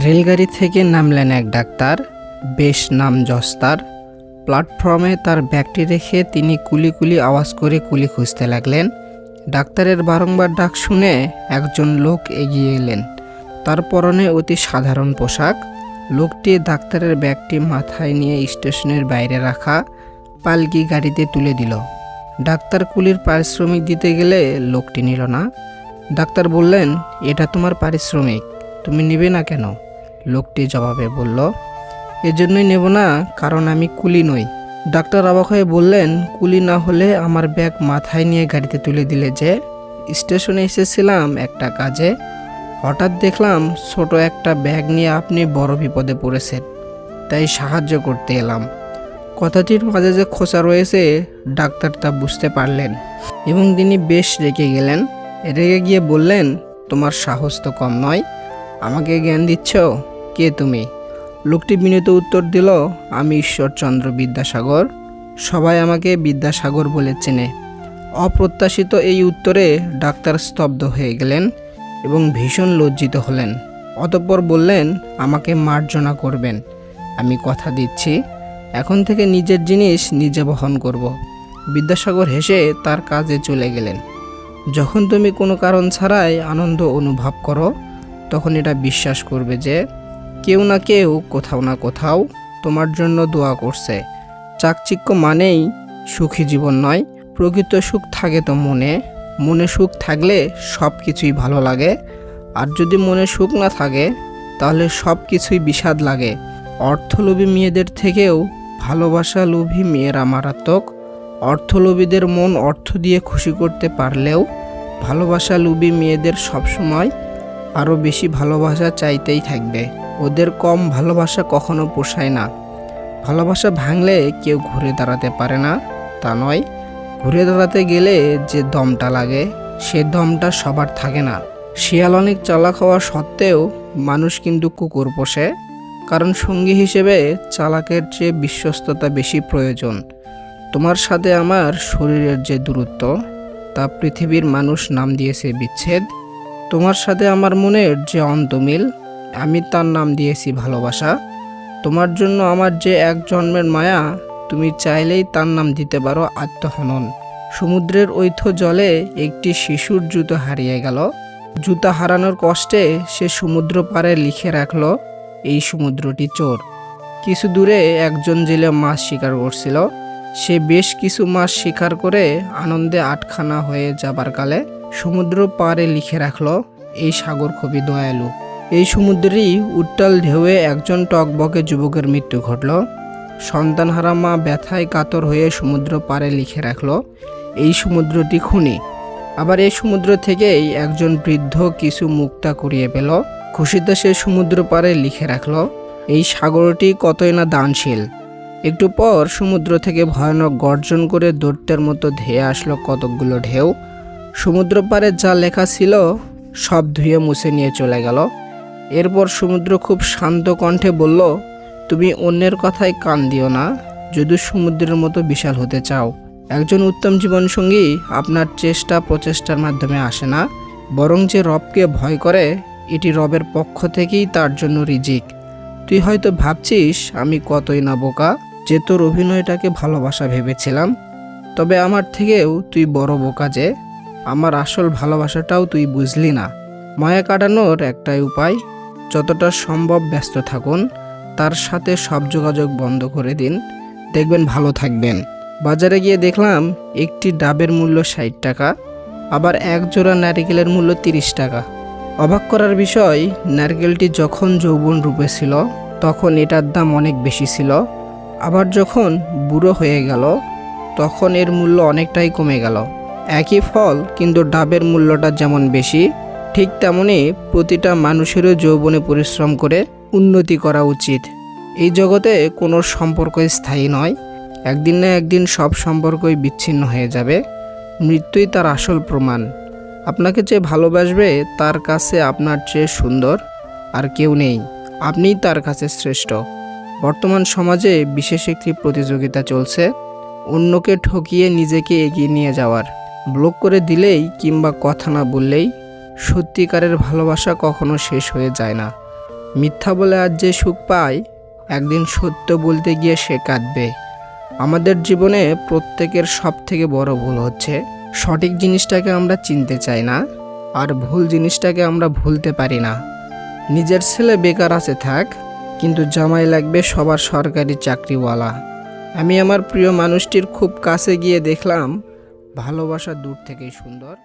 রেলগাড়ি থেকে নামলেন এক ডাক্তার। বেশ নাম জস্তার। প্ল্যাটফর্মে তার ব্যাগটি রেখে তিনি কুলি কুলি আওয়াজ করে কুলি খুঁজতে লাগলেন। ডাক্তারের বারংবার ডাক শুনে একজন লোক এগিয়ে এলেন। তার পরনে অতি সাধারণ পোশাক। লোকটি ডাক্তারের ব্যাগটি মাথায় নিয়ে স্টেশনের বাইরে রাখা পালকি গাড়িতে তুলে দিল। ডাক্তার কুলির পারিশ্রমিক দিতে গেলে লোকটি নিল না। ডাক্তার বললেন, এটা তোমার পারিশ্রমিক। তুমি নেবে না কেন? লোকটি জবাবে বলল, এজন্যই নেব না, কারণ আমি কুলি নই। ডাক্তার অবাক হয়ে বললেন, কুলি না হলে আমার ব্যাগ মাথায় নিয়ে গাড়িতে তুলে দিলে যে, স্টেশনে এসেছিলাম একটা কাজে, হঠাৎ দেখলাম ছোট একটা ব্যাগ নিয়ে আপনি বড় বিপদে পড়েছেন, তাই সাহায্য করতে এলাম। কথাটির মাঝে যে খোঁচা রয়েছে, ডাক্তার তা বুঝতে পারলেন এবং তিনি বেশ রেগে গেলেন। রেগে গিয়ে বললেন, তোমার সাহস তো কম নয় আমাকে জ্ঞান দিচ্ছ? কে তুমি? লোকটি বিনীত উত্তর দিল, আমি ঈশ্বরচন্দ্র বিদ্যাসাগর। সবাই আমাকে বিদ্যাসাগর বলে চেনে। অপ্রত্যাশিত এই উত্তরে ডাক্তার স্তব্ধ হয়ে গেলেন এবং ভীষণ লজ্জিত হলেন। অতঃপর বললেন, আমাকে মার্জনা করবেন। আমি কথা দিচ্ছি, এখন থেকে নিজের জিনিস নিজে বহন করব। বিদ্যাসাগর হেসে তার কাজে চলে গেলেন। যখন তুমি কোনো কারণ ছাড়াই আনন্দ অনুভব করো তখন এটা বিশ্বাস করবে যে কেউ না কেউ কোথাও না কোথাও তোমার জন্য দোয়া করছে। চাকচিক্য মানেই সুখী জীবন নয়, প্রকৃত সুখ থাকে তো মনে। মনে সুখ থাকলে সব কিছুই ভালো লাগে। আর যদি মনে সুখ না থাকে, তাহলে সব কিছুই বিষাদ লাগে। অর্থলোভী মেয়েদের থেকেও ভালোবাসা লোভী মেয়েরা মারাত্মক। অর্থলোভীদের মন অর্থ দিয়ে খুশি করতে পারলেও ভালোবাসা লোভী মেয়েদের সবসময় আরও বেশি ভালোবাসা চাইতেই থাকবে। ওদের কম ভালোবাসা কখনো পোষায় না। ভালোবাসা ভাঙলে কেউ ঘুরে দাঁড়াতে পারে না, তা নয়। ঘুরে দাঁড়াতে গেলে যে দমটা লাগে, সে দমটা সবার থাকে না। শিয়াল অনেক চালাক হওয়া সত্ত্বেও মানুষ কিন্তু কুকুর পোষে, কারণ সঙ্গী হিসেবে চালাকের চেয়ে বিশ্বস্ততা বেশি প্রয়োজন। তোমার সাথে আমার শরীরের যে দূরত্ব, তা পৃথিবীর মানুষ নাম দিয়েছে বিচ্ছেদ। তোমার সাথে আমার মনের যে অন্তমিল, আমি তার নাম দিয়েছি ভালোবাসা। তোমার জন্য আমার যে এক জন্মের মায়া, তুমি চাইলেই তার নাম দিতে পারো আত্মহনন। সমুদ্রের ঐথ জলে একটি শিশুর জুতো হারিয়ে গেল। জুতা হারানোর কষ্টে সে সমুদ্র পাড়ে লিখে রাখল, এই সমুদ্রটি চোর। কিছু দূরে একজন জেলে মাছ শিকার করছিল। সে বেশ কিছু মাছ শিকার করে আনন্দে আটখানা হয়ে যাবার কালে সমুদ্র পাড়ে লিখে রাখল, এই সাগর খুবই দয়ালু। এই সমুদ্রেরই উত্তাল ঢেউয়ে একজন টকবকে যুবকের মৃত্যু ঘটল। সন্তানহারা মা ব্যথায় কাতর হয়ে সমুদ্র পাড়ে লিখে রাখল, এই সমুদ্রটি খুনি। আবার এই সমুদ্র থেকেই একজন বৃদ্ধ কিছু মুক্তা করিয়ে পেল। খুশিতে সে সমুদ্র পাড়ে লিখে রাখল, এই সাগরটি কতই না দানশীল। একটু পর সমুদ্র থেকে ভয়ানক গর্জন করে দৈত্যের মতো ধেয়ে আসলো কতকগুলো ঢেউ। সমুদ্র পাড়ে যা লেখা ছিল, সব ধুয়ে মুছে নিয়ে চলে গেল। এরপর সমুদ্র খুব শান্ত কণ্ঠে বলল, তুমি অন্যের কথায় কান দিও না, যদি সমুদ্রের মতো বিশাল হতে চাও। একজন উত্তম জীবনসঙ্গী আপনার চেষ্টা প্রচেষ্টার মাধ্যমে আসে না, বরং যে রবকে ভয় করে, এটি রবের পক্ষ থেকেই তার জন্য রিজিক। তুই হয়তো ভাবছিস, আমি কতই না বোকা, যে তোর অভিনয়টাকে ভালোবাসা ভেবেছিলাম, তবে আমার থেকেও তুই বড় বোকা যে। আমার আসল ভালোবাসাটাও তুই বুঝলি না। মায়া কাটানোর একটাই উপায়, যতটা সম্ভব ব্যস্ত থাকুন, তার সাথে সব যোগাযোগ বন্ধ করে দিন। দেখবেন ভালো থাকবেন। বাজারে গিয়ে দেখলাম, একটি ডাবের মূল্য ষাট টাকা, আবার এক জোড়া নারিকেলের মূল্য তিরিশ টাকা। অবাক করার বিষয়, নারকেলটি যখন যৌবন রূপে ছিল, তখন এটার দাম অনেক বেশি ছিল। আবার যখন বুড়ো হয়ে গেল, তখন এর মূল্য অনেকটাই কমে গেল। একই ফল, কিন্তু ডাবের মূল্যটা যেমন বেশি, ঠিক তেমনই প্রতিটা মানুষেরও যৌবনে পরিশ্রম করে উন্নতি করা উচিত। এই জগতে কোনো সম্পর্কই স্থায়ী নয়। একদিন না একদিন সব সম্পর্কই বিচ্ছিন্ন হয়ে যাবে। মৃত্যুই তার আসল প্রমাণ। আপনাকে যে ভালোবাসবে, তার কাছে আপনার চেয়ে সুন্দর আর কেউ নেই। আপনিই তার কাছে শ্রেষ্ঠ। বর্তমান সমাজে বিশেষ একটি প্রতিযোগিতা চলছে। অন্যকে ঠকিয়ে নিজেকে এগিয়ে নিয়ে যাওয়ার। ব্লক করে দিলেই কিংবা কথা না বললেই সত্যিকারের ভালোবাসা কখনো শেষ হয়ে যায় না। মিথ্যা বলে আজ যে সুখ পায় একদিন সত্য বলতে গিয়ে সে কাঁদবে। আমাদের জীবনে প্রত্যেকের সব থেকে বড় ভুল হচ্ছে, সঠিক জিনিসটাকে আমরা চিনতে চাই না, আর ভুল জিনিসটাকে আমরা ভুলতে পারি না। নিজের ছেলে বেকার আছে থাক, কিন্তু জামাই লাগবে সবার সরকারি চাকরিওয়ালা। আমি আমার প্রিয় মানুষটির খুব কাছে গিয়ে দেখলাম ভালোবাসা দূর থেকেই সুন্দর।